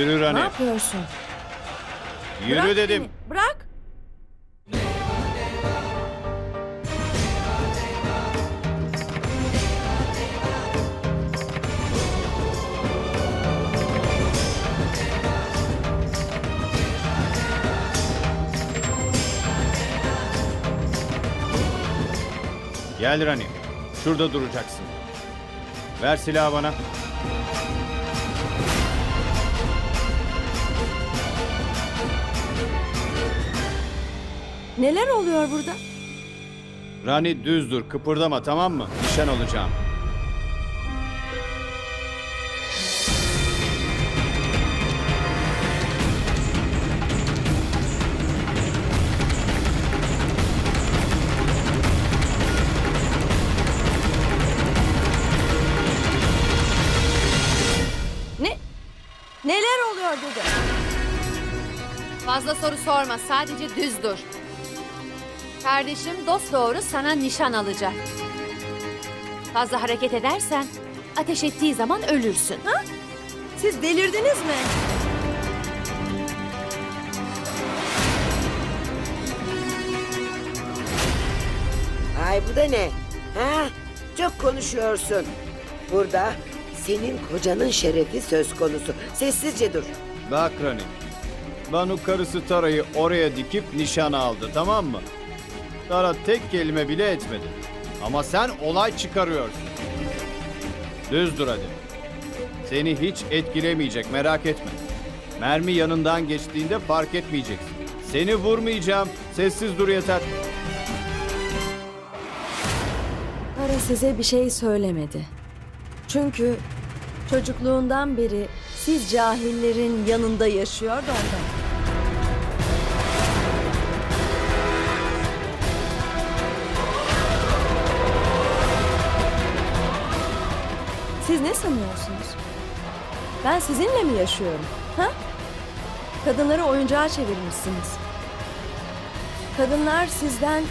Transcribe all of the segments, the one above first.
Yürü Ne Rani. yapıyorsun? Yürü Bırak dedim. beni, Bırak. Gel Rani. Şurada duracaksın. Ver silahı bana. Neler oluyor burada? Rani düz dur. Kıpırdama tamam mı? Nişan alacağım. Ne? Neler oluyor burada? Fazla soru sorma, sadece düz dur. Kardeşim dost doğru sana nişan alacak. Fazla hareket edersen ateş ettiği zaman ölürsün. Ha? Siz delirdiniz mi? Ay bu da ne? Ha? Çok konuşuyorsun. Burada senin kocanın şerefi söz konusu. Sessizce dur. Bak Rani. Banu karısı Tara'yı oraya dikip nişan aldı tamam mı? Tara tek kelime bile etmedi. Ama sen olay çıkarıyorsun. Düz dur hadi. Seni hiç etkilemeyecek merak etme. Mermi yanından geçtiğinde fark etmeyeceksin. Seni vurmayacağım. Sessiz dur yeter. Para size bir şey söylemedi. Çünkü çocukluğundan beri siz cahillerin yanında yaşıyor da ondan. Sanıyorsunuz? Ben sizinle mi yaşıyorum? Ha? Kadınları oyuncağa çevirmişsiniz. Kadınlar sizden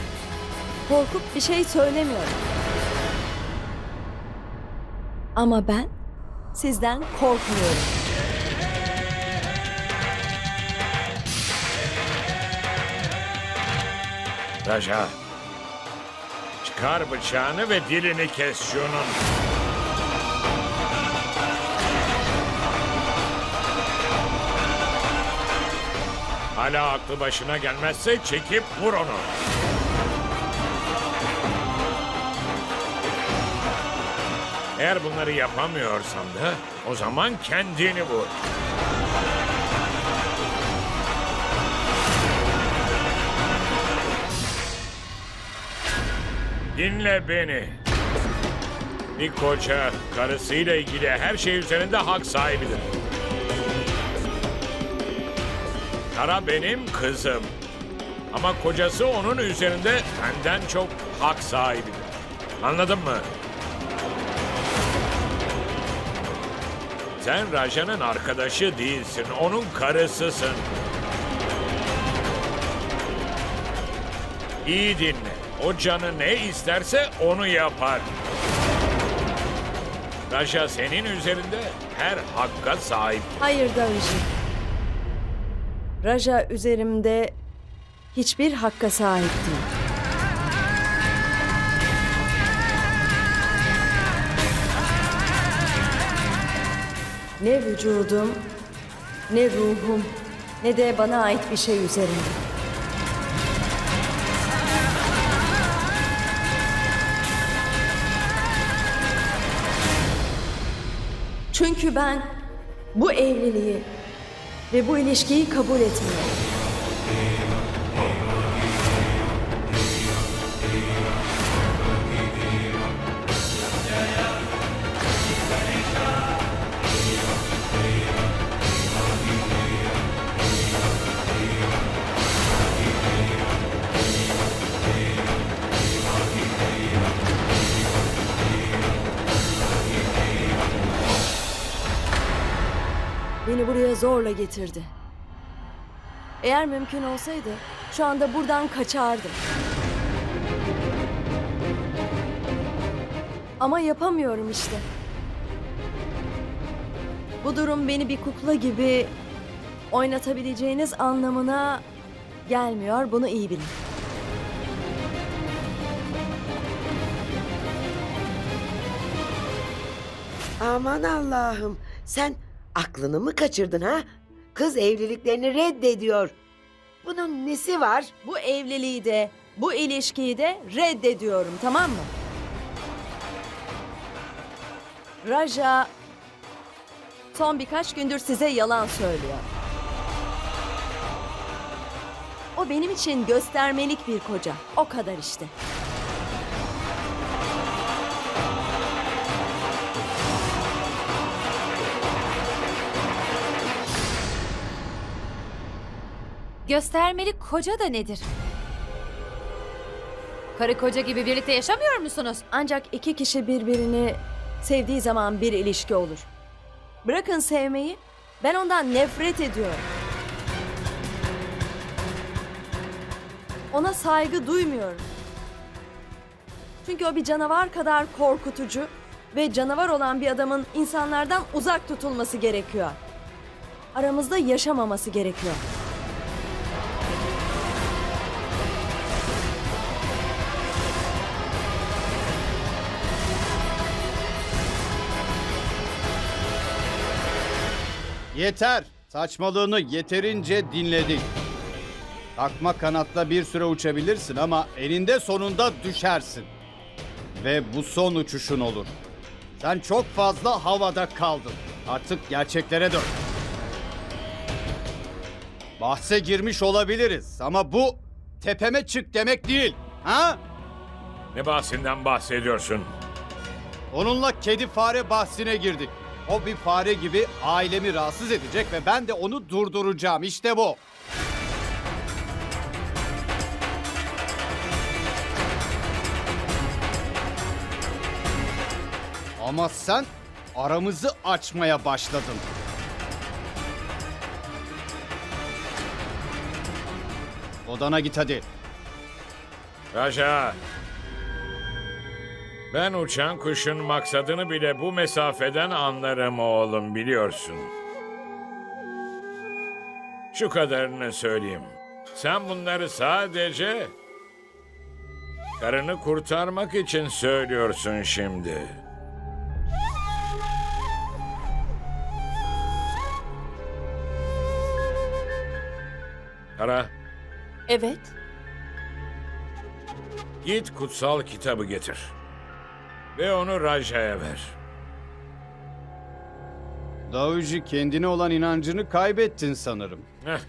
korkup bir şey söylemiyor. Ama ben sizden korkmuyorum. Raja. Çıkar bıçağını ve dilini kes şunun. Hala aklı başına gelmezse çekip vur onu. Eğer bunları yapamıyorsan da o zaman kendini vur. Dinle beni. Bir koca karısıyla ilgili her şey üzerinde hak sahibidir. Kara benim kızım. Ama kocası onun üzerinde benden çok hak sahibidir. Anladın mı? Sen Raja'nın arkadaşı değilsin, onun karısısın. İyi dinle. O canı ne isterse onu yapar. Raja senin üzerinde her hakka sahip. Hayır Daviji. Raja üzerimde hiçbir hakka sahip değil. Ne vücudum, ne ruhum, ne de bana ait bir şey üzerimde. Çünkü ben bu evliliği ve bu ilişkiyi kabul etmiyorum. Zorla getirdi. Eğer mümkün olsaydı şu anda buradan kaçardım. Ama yapamıyorum işte. Bu durum beni bir kukla gibi oynatabileceğiniz anlamına gelmiyor. Bunu iyi bilin. Aman Allah'ım. Sen aklını mı kaçırdın ha? Kız evliliklerini reddediyor. Bunun nesi var? Bu evliliği de, bu ilişkiyi de reddediyorum, tamam mı? Raja son birkaç gündür size yalan söylüyor. O benim için göstermelik bir koca. O kadar işte. Göstermelik koca da nedir? Karı koca gibi birlikte yaşamıyor musunuz? Ancak iki kişi birbirini sevdiği zaman bir ilişki olur. Bırakın sevmeyi, ben ondan nefret ediyorum. Ona saygı duymuyorum. Çünkü o bir canavar kadar korkutucu ve canavar olan bir adamın insanlardan uzak tutulması gerekiyor. Aramızda yaşamaması gerekiyor. Yeter. Saçmalığını yeterince dinledik. Takma kanatla bir süre uçabilirsin ama eninde sonunda düşersin. Ve bu son uçuşun olur. Sen çok fazla havada kaldın. Artık gerçeklere dön. Bahse girmiş olabiliriz ama bu tepeme çık demek değil. Ha? Ne bahsinden bahsediyorsun? Onunla kedi fare bahsine girdik. O bir fare gibi ailemi rahatsız edecek ve ben de onu durduracağım. İşte bu. Ama sen aramızı açmaya başladın. Odana git hadi. Raja. Ben uçan kuşun maksadını bile bu mesafeden anlarım oğlum biliyorsun. Şu kadarını söyleyeyim. Sen bunları sadece karını kurtarmak için söylüyorsun şimdi. Kara, Evet. Git kutsal kitabı getir. Ve onu Raja'ya ver. Davuji kendine olan inancını kaybettin sanırım.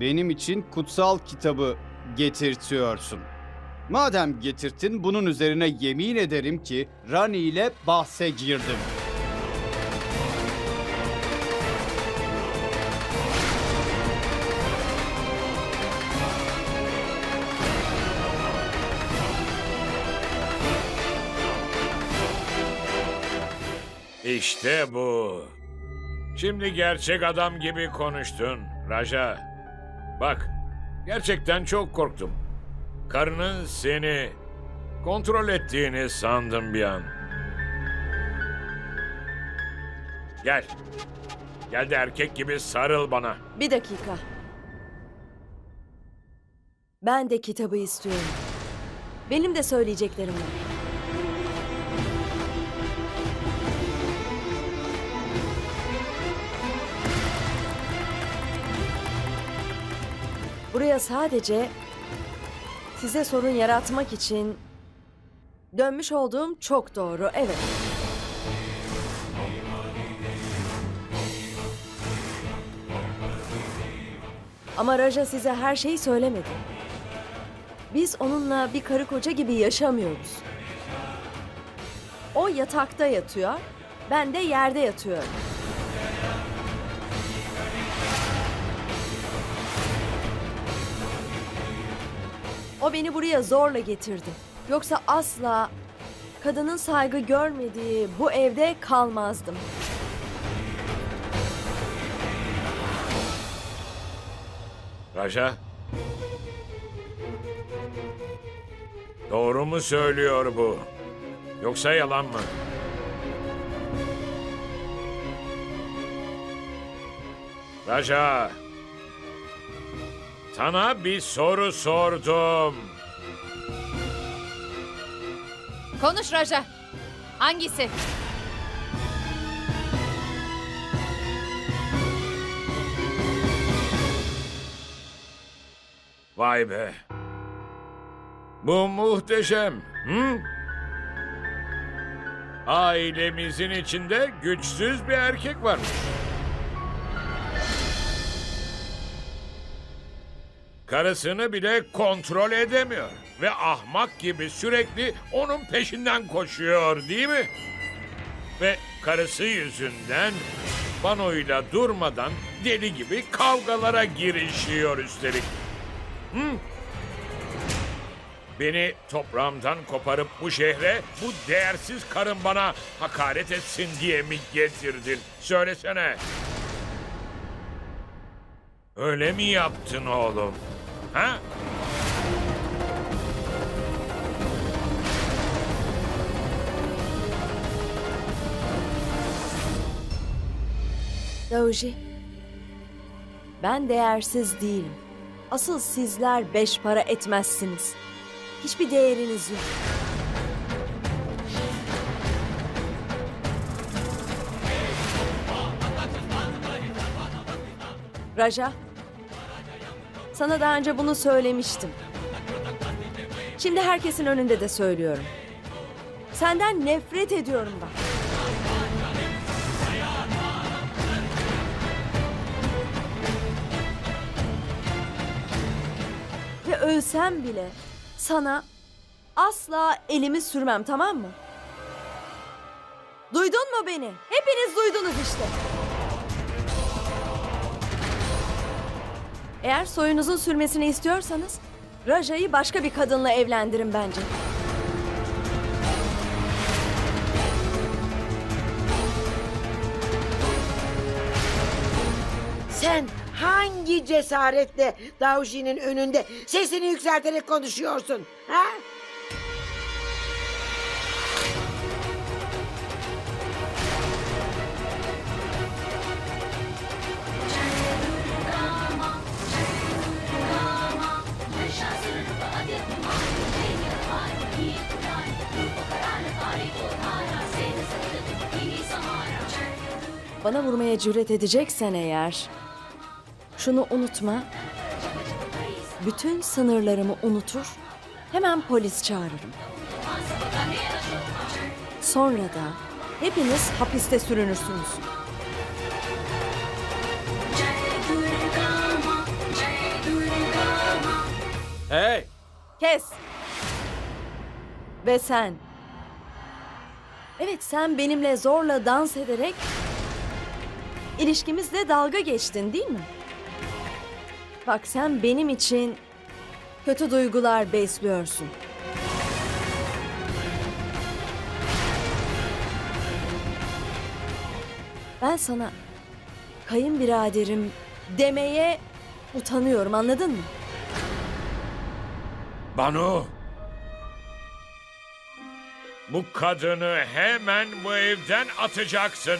Benim için kutsal kitabı getirtiyorsun. Madem getirtin bunun üzerine yemin ederim ki Rani ile bahse girdim. İşte bu. Şimdi gerçek adam gibi konuştun Raja. Bak, gerçekten çok korktum. Karının seni kontrol ettiğini sandım bir an. Gel. Gel de erkek gibi sarıl bana. Bir dakika. Ben de kitabı istiyorum. Benim de söyleyeceklerim var. Buraya sadece size sorun yaratmak için dönmüş olduğum çok doğru. Evet. Ama Raja size her şeyi söylemedi. Biz onunla bir karı koca gibi yaşamıyoruz. O yatakta yatıyor, ben de yerde yatıyorum. O beni buraya zorla getirdi. Yoksa asla kadının saygı görmediği bu evde kalmazdım. Raja? Doğru mu söylüyor bu? Yoksa yalan mı? Raja! Sana bir soru sordum. Konuş Raja. Hangisi? Vay be. Bu muhteşem. Hı? Ailemizin içinde güçsüz bir erkek varmış. Karısını bile kontrol edemiyor ve ahmak gibi sürekli onun peşinden koşuyor değil mi? Ve karısı yüzünden Bano'yla durmadan deli gibi kavgalara girişiyor üstelik. Beni toprağımdan koparıp bu şehre bu değersiz karın bana hakaret etsin diye mi getirdin? Söylesene. Öyle mi yaptın oğlum? Ha? Dauji, ben değersiz değilim. Asıl sizler beş para etmezsiniz. Hiçbir değeriniz yok. Raja, sana daha önce bunu söylemiştim. Şimdi herkesin önünde de söylüyorum. Senden nefret ediyorum bak. Ve ölsem bile sana asla elimi sürmem tamam mı? Duydun mu beni? Hepiniz duydunuz işte. Eğer soyunuzun sürmesini istiyorsanız Raja'yı başka bir kadınla evlendirin bence. Sen hangi cesaretle Davji'nin önünde sesini yükselterek konuşuyorsun? Ha? Bana vurmaya cüret edeceksen eğer şunu unutma. Bütün sınırlarımı unutur, hemen polis çağırırım. Sonra da hepiniz hapiste sürünürsünüz. Hey! Kes. Ve sen. Evet sen benimle zorla dans ederek ilişkimizle dalga geçtin değil mi? Bak sen benim için kötü duygular besliyorsun. Ben sana kayınbiraderim demeye utanıyorum anladın mı? Banu! Bu kadını hemen bu evden atacaksın.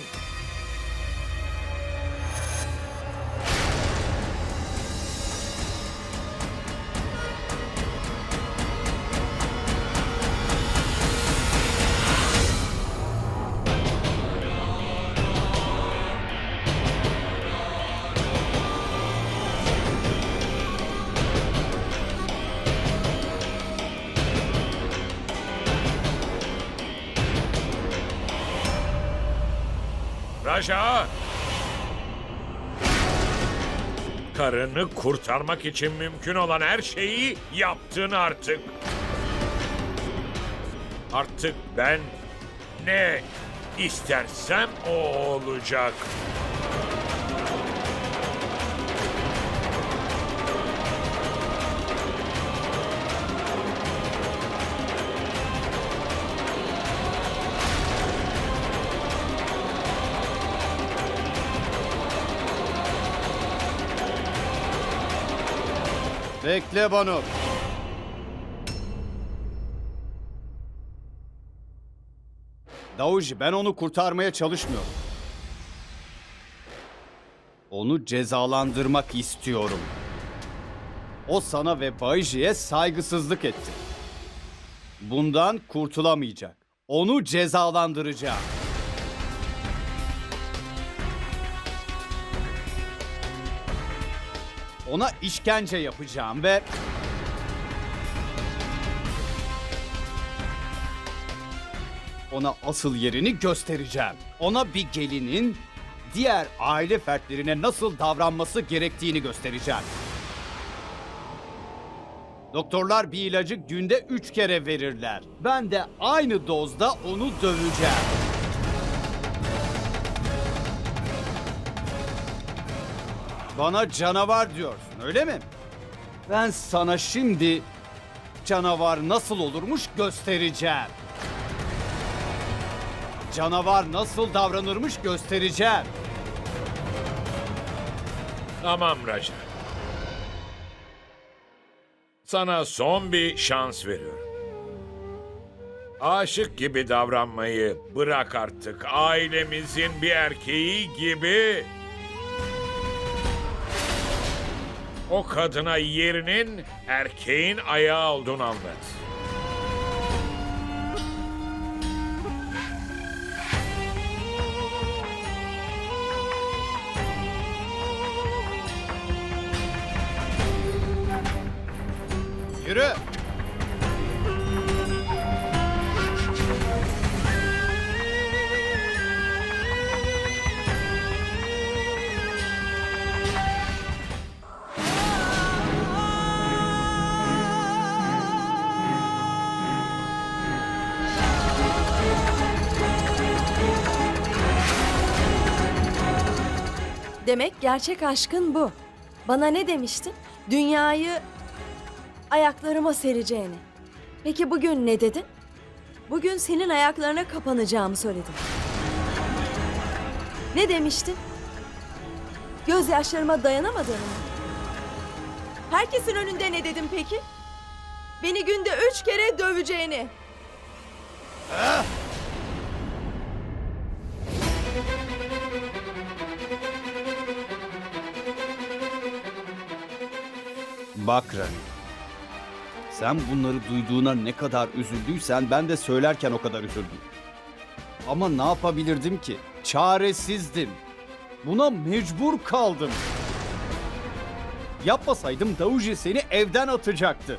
Raja! Karını kurtarmak için mümkün olan her şeyi yaptın artık. Artık ben ne istersem o olacak. Bekle Banu. Davuji ben onu kurtarmaya çalışmıyorum. Onu cezalandırmak istiyorum. O sana ve Bayji'ye saygısızlık etti. Bundan kurtulamayacak. Onu cezalandıracağım. Ona işkence yapacağım ve ona asıl yerini göstereceğim. Ona bir gelinin diğer aile fertlerine nasıl davranması gerektiğini göstereceğim. Doktorlar bir ilacı günde üç kere verirler. Ben de aynı dozda onu döveceğim. Bana canavar diyorsun öyle mi? Ben sana şimdi canavar nasıl olurmuş göstereceğim. Canavar nasıl davranırmış göstereceğim. Tamam Raja. Sana son bir şans veriyorum. Aşık gibi davranmayı bırak artık. Ailemizin bir erkeği gibi. O kadına yerinin erkeğin ayağı olduğunu anlat. Demek gerçek aşkın bu. Bana ne demiştin? Dünyayı ayaklarıma sereceğini. Peki bugün ne dedin? Bugün senin ayaklarına kapanacağımı söyledim. Ne demiştin? Gözyaşlarıma dayanamadığını mı? Herkesin önünde ne dedim peki? Beni günde üç kere döveceğini. Bak Rani. Sen bunları duyduğuna ne kadar üzüldüysen ben de söylerken o kadar üzüldüm. Ama ne yapabilirdim ki? Çaresizdim. Buna mecbur kaldım. Yapmasaydım Davuji seni evden atacaktı.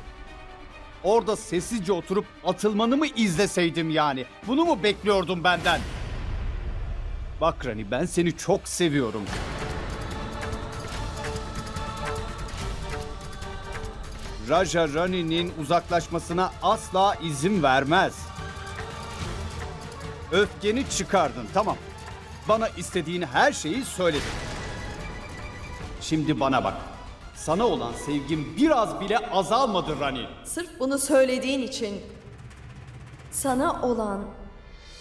Orada sessizce oturup atılmanı mı izleseydim yani? Bunu mu bekliyordun benden? Bak Rani ben seni çok seviyorum. Raja Rani'nin uzaklaşmasına asla izin vermez. Öfkeni çıkardın tamam. Bana istediğin her şeyi söyledin. Şimdi bana bak. Sana olan sevgim biraz bile azalmadı Rani. Sırf bunu söylediğin için sana olan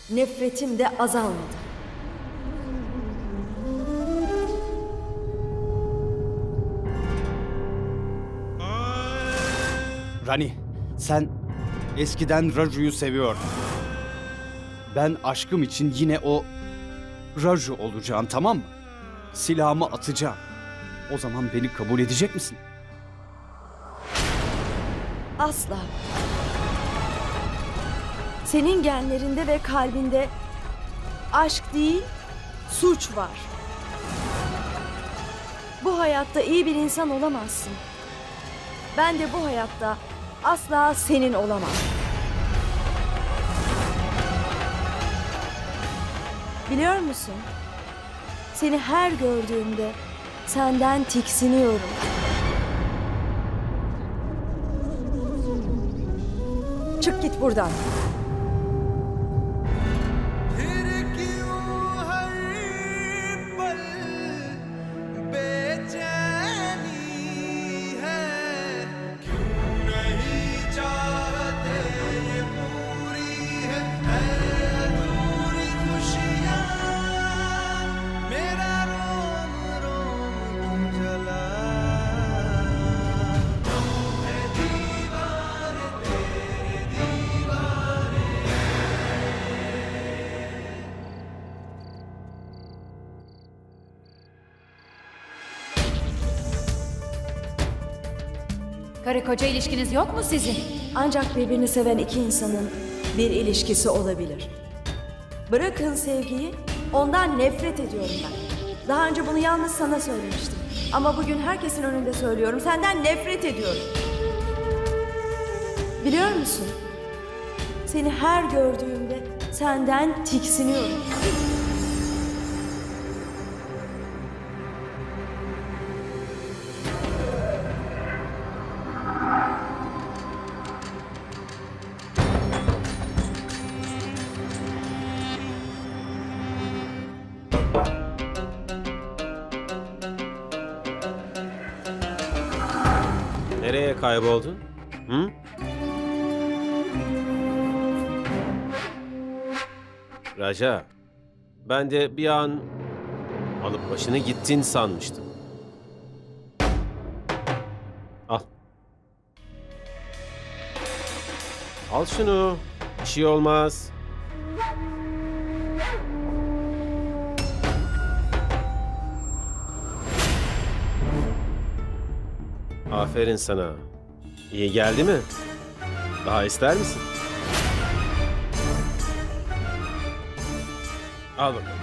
nefretim de azalmadı. Rani, sen eskiden Raju'yu seviyordun. Ben aşkım için yine o Raju olacağım tamam mı? Silahımı atacağım. O zaman beni kabul edecek misin? Asla. Senin genlerinde ve kalbinde aşk değil, suç var. Bu hayatta iyi bir insan olamazsın. Ben de bu hayatta asla senin olamam. Biliyor musun? Seni her gördüğümde senden tiksiniyorum. Çık git buradan. Karı koca ilişkiniz yok mu sizin? Ancak birbirini seven iki insanın bir ilişkisi olabilir. Bırakın sevgiyi, ondan nefret ediyorum ben. Daha önce bunu yalnız sana söylemiştim. Ama bugün herkesin önünde söylüyorum. Senden nefret ediyorum. Biliyor musun? Seni her gördüğümde senden tiksiniyorum. Kayboldun? Hı? Raja, ben de bir an alıp başını gittin sanmıştım. Al. Al şunu. Bir şey olmaz. Aferin sana. İyi geldi mi? Daha ister misin? Al bakalım.